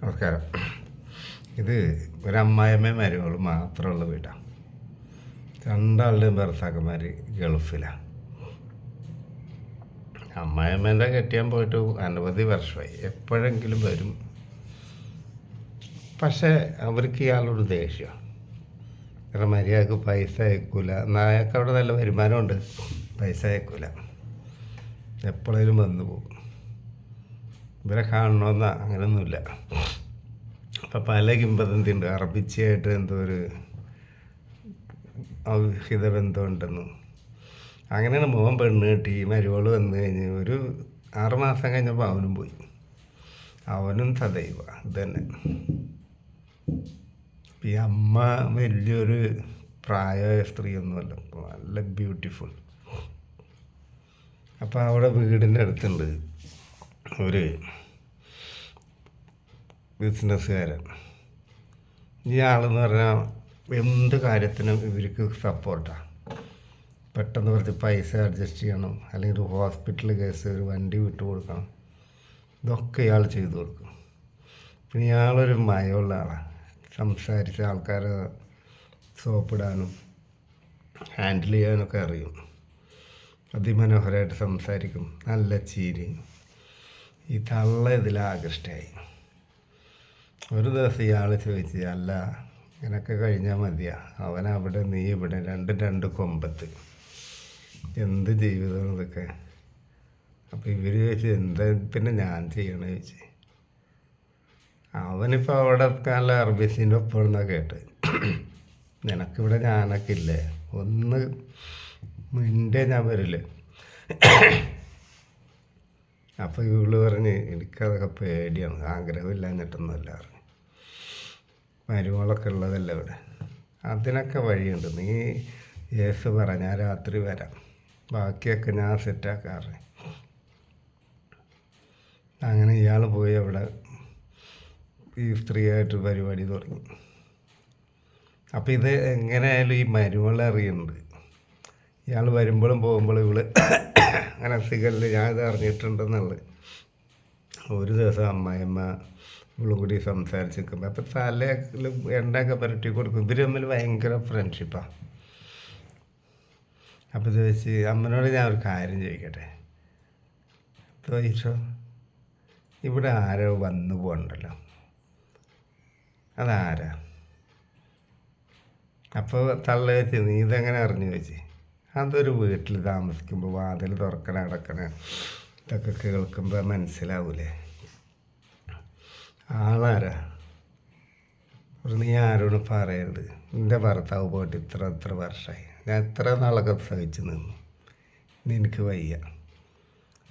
നമസ്കാരം ഇത് ഒരു അമ്മായിയമ്മയും മരുമകളും മാത്രമുള്ള വീടാണ് രണ്ടാളുടെയും ഭർത്താക്കന്മാർ ഗൾഫിലാണ് അമ്മായിയമ്മേന്റെ കെട്ടിയാൻ പോയിട്ട് അനവധി വർഷമായി. എപ്പോഴെങ്കിലും വരും. പക്ഷേ അവർക്ക് ഇയാളോട് ദേഷ്യമാണ് കാരണം മര്യാദയ്ക്ക് പൈസ അയക്കൂല. നായക്ക് അവിടെ നല്ല വരുമാനമുണ്ട്. പൈസ അയക്കൂല. എപ്പോഴേലും വന്നു പോകും. ഇവരെ കാണണമെന്നാ അങ്ങനെയൊന്നുമില്ല അപ്പം പല കിംബദന്തി ഉണ്ട് അറബിച്ചയായിട്ട് എന്തോ ഒരു ഔഹിത ഉണ്ടെന്നും അങ്ങനെയാണ് മോൻ പെണ്ണ് കെട്ടി മരുവോൾ വന്നു കഴിഞ്ഞ് ഒരു ആറുമാസം കഴിഞ്ഞപ്പോൾ അവനും പോയി. അവനും സദൈവ ഇത് തന്നെ. ഈ അമ്മ വലിയൊരു പ്രായമായ സ്ത്രീയൊന്നുമല്ല നല്ല ബ്യൂട്ടിഫുൾ. അപ്പോൾ അവിടെ വീടിന്റെ അടുത്തുണ്ട് ഒരു ബിസിനസ്സുകാരൻ. ആളെന്ന് പറഞ്ഞാൽ എന്ത് കാര്യത്തിനും ഇവർക്ക് സപ്പോർട്ടാണ് പെട്ടെന്ന് കുറച്ച് പൈസ അഡ്ജസ്റ്റ് ചെയ്യണം. അല്ലെങ്കിൽ ഒരു ഹോസ്പിറ്റൽ കേസ് ഒരു വണ്ടി വിട്ടു കൊടുക്കണം. ഇതൊക്കെ ഇയാൾ ചെയ്തു കൊടുക്കും. പിന്നെ ഇയാളൊരു മയമുള്ള ആളാണ് സംസാരിച്ച ആൾക്കാരെ സോപ്പിടാനും ഹാൻഡിൽ ചെയ്യാനൊക്കെ അറിയും. അതിമനോഹരമായിട്ട് സംസാരിക്കും. നല്ല ചിരി. ഈ തള്ള ഇതിൽ ഒരു ദിവസം ഇയാൾ ചോദിച്ചു അല്ല ഇങ്ങനൊക്കെ കഴിഞ്ഞാൽ മതിയാ. അവൻ അവിടെ നീ ഇവിടെ രണ്ട് രണ്ട് കൊമ്പത്ത്. എന്ത് ജീവിതമാണ് ഇതൊക്കെ? അപ്പോൾ ഇവർ ചോദിച്ചു എന്താ പിന്നെ ഞാൻ ചെയ്യണമെന്ന് ചോദിച്ചു. അവനിപ്പോൾ അവിടെ നല്ല അർബിസിന്റെ ഒപ്പം എന്നാണ് കേട്ട്. നിനക്കിവിടെ ഞാനൊക്കെ ഇല്ലേ? ഒന്ന് മിണ്ടേ ഞാൻ വരില്ലേ അപ്പോൾ ഇവൾ പറഞ്ഞ് എനിക്കതൊക്കെ പേടിയാണ്. ആഗ്രഹമില്ല ആഗ്രഹമില്ലാഞ്ഞിട്ടൊന്നുമല്ല. പറഞ്ഞു മരുമകളൊക്കെ ഉള്ളതല്ല ഇവിടെ? അതിനൊക്കെ വഴിയുണ്ട്. നീ യേസ് പറ ഞാൻ രാത്രി വരാം. ബാക്കിയൊക്കെ ഞാൻ സെറ്റാക്കാറ് അങ്ങനെ ഇയാൾ പോയി അവിടെ ഈ സ്ത്രീയായിട്ട് പരിപാടി തുടങ്ങി. അപ്പം ഇത് എങ്ങനെയായാലും ഈ മരുമകൾ അറിയുന്നുണ്ട്. ഇയാൾ വരുമ്പോഴും പോകുമ്പോഴും ഇവൾ അങ്ങനെ സിഗരറ്റ് ഞാൻ ഇത് അറിഞ്ഞിട്ടുണ്ടെന്നുള്ളത്. ഒരു ദിവസം അമ്മായിയമ്മ ഇവളും കൂടി സംസാരിച്ച് നിൽക്കുമ്പോൾ അപ്പോൾ തലയിൽ എണ്ണയൊക്കെ പുരട്ടി കൊടുക്കും. ഇവർ തമ്മിൽ ഭയങ്കര ഫ്രണ്ട്ഷിപ്പാണ് അപ്പോൾ ചോദിച്ച് അമ്മനോട് ഞാൻ ഒരു കാര്യം ചോദിക്കട്ടെ? ചോദിച്ചോ ഇവിടെ ആരോ വന്നു പോകണ്ടല്ലോ. അതാരാ? അപ്പോൾ തള്ള വെച്ച് നീ ഇതെങ്ങനെ അറിഞ്ഞു വെച്ച്? അതൊരു വീട്ടിൽ താമസിക്കുമ്പോൾ വാതിൽ തുറക്കണ അടക്കണ ഇതൊക്കെ കേൾക്കുമ്പോൾ മനസ്സിലാവൂലേ? ആളാരാ? നീ ആരോട് പറയരുത്. എന്റെ ഭർത്താവ് പോയിട്ട് ഇത്ര ഇത്ര വർഷമായി ഞാൻ ഇത്ര നാളൊക്കെ സഹിച്ചു നിന്നു. എനിക്ക് വയ്യ.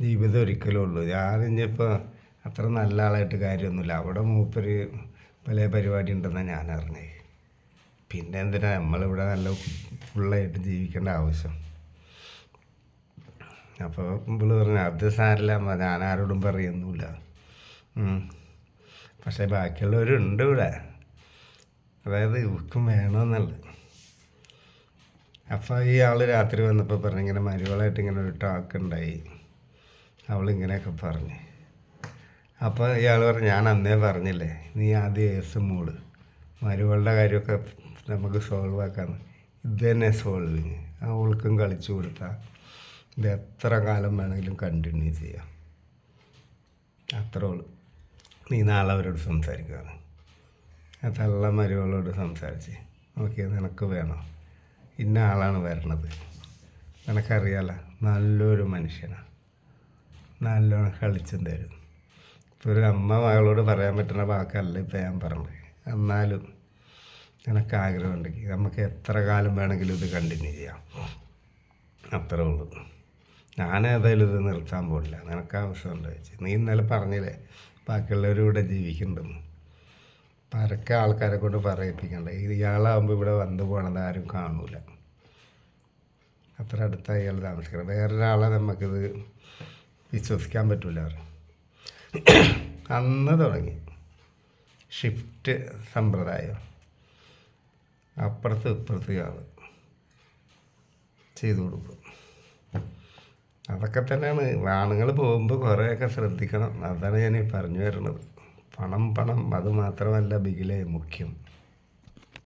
ജീവിതം ഒരിക്കലും ഉള്ളൂ. ഞാൻ ഇനിയിപ്പോൾ അത്ര നല്ല ആളായിട്ട് കാര്യമൊന്നുമില്ല. അവിടെ മൂപ്പര് പല പരിപാടി ഉണ്ടെന്നാണ് ഞാൻ അറിഞ്ഞത്. പിന്നെ എന്തിനാ? നമ്മളിവിടെ നല്ല ഫുള്ളായിട്ട് ജീവിക്കേണ്ട ആവശ്യം. അപ്പോൾ ഇവൾ പറഞ്ഞു അത് സാരില്ല. ഞാൻ ആരോടും പറയുന്നില്ല പക്ഷേ ബാക്കിയുള്ളവരുണ്ട് ഇവിടെ. അതായത് ഇവക്കും വേണമെന്നുള്ളത്. അപ്പോൾ ഈ ആൾ രാത്രി വന്നപ്പോൾ പറഞ്ഞു ഇങ്ങനെ മരുവളായിട്ട് ഇങ്ങനെ ഒരു ടോക്ക് ഉണ്ടായി. അവളിങ്ങനെയൊക്കെ പറഞ്ഞു. അപ്പോൾ ഇയാൾ പറഞ്ഞു ഞാൻ അന്നേ പറഞ്ഞില്ലേ നീ ആദ്യം ഏസ് മൂട്. മരുവളുടെ കാര്യമൊക്കെ നമുക്ക് സോൾവ് ആക്കാന്ന്. ഇത് തന്നെ സോൾവിങ് അവൾക്കും കളിച്ചു കൊടുത്താൽ ഇത് എത്ര കാലം വേണമെങ്കിലും കണ്ടിന്യൂ ചെയ്യാം. അത്രേ നീ നാളെ അവരോട് സംസാരിക്കുകയാണ് ആ തള്ള മരുവളോട് സംസാരിച്ച് നോക്കിയാൽ നിനക്ക് വേണോ? ഇന്ന ആളാണ് വരണത്. നിനക്കറിയാലോ നല്ലൊരു മനുഷ്യനാണ് നല്ലോണം കളിച്ചും തരും. ഇപ്പോൾ ഒരു അമ്മ മകളോട് പറയാൻ പറ്റുന്ന വാക്കല്ല ഇപ്പം ഞാൻ പറഞ്ഞത്. എന്നാലും നിനക്ക് ആഗ്രഹമുണ്ടെങ്കിൽ നമുക്ക് എത്ര കാലം വേണമെങ്കിലും ഇത് കണ്ടിന്യൂ ചെയ്യാം. അത്രേ ഉള്ളൂ. ഞാൻ ഏതായാലും ഇത് നിർത്താൻ പോകില്ല നിനക്ക് ആവശ്യമുണ്ട് ചോദിച്ചു. നീ ഇന്നലെ പറഞ്ഞില്ലേ ബാക്കിയുള്ളവരും ഇവിടെ ജീവിക്കുന്നുണ്ടെന്ന്. പരക്കെ ആൾക്കാരെ കൊണ്ട് പറയിപ്പിക്കണ്ട. ഇത് ഇയാളാകുമ്പോൾ ഇവിടെ വന്നു പോകണത് ആരും കാണൂല. അത്ര അടുത്താണ് ഇയാൾ താമസിക്കണം. വേറൊരാളെ നമുക്കിത് വിശ്വസിക്കാൻ പറ്റില്ല അന്ന് തുടങ്ങി. ഷിഫ്റ്റ് സമ്പ്രദായം. അപ്പുറത്ത് ഇപ്പുറത്ത് ആൾ ചെയ്തു കൊടുക്കും. അതൊക്കെ തന്നെയാണ്. ആണുങ്ങൾ പോകുമ്പോൾ കുറേയൊക്കെ ശ്രദ്ധിക്കണം. അതാണ് ഞാൻ പറഞ്ഞു വരുന്നത്. പണം പണം അത് മാത്രമല്ല ബിഗിലെ മുഖ്യം.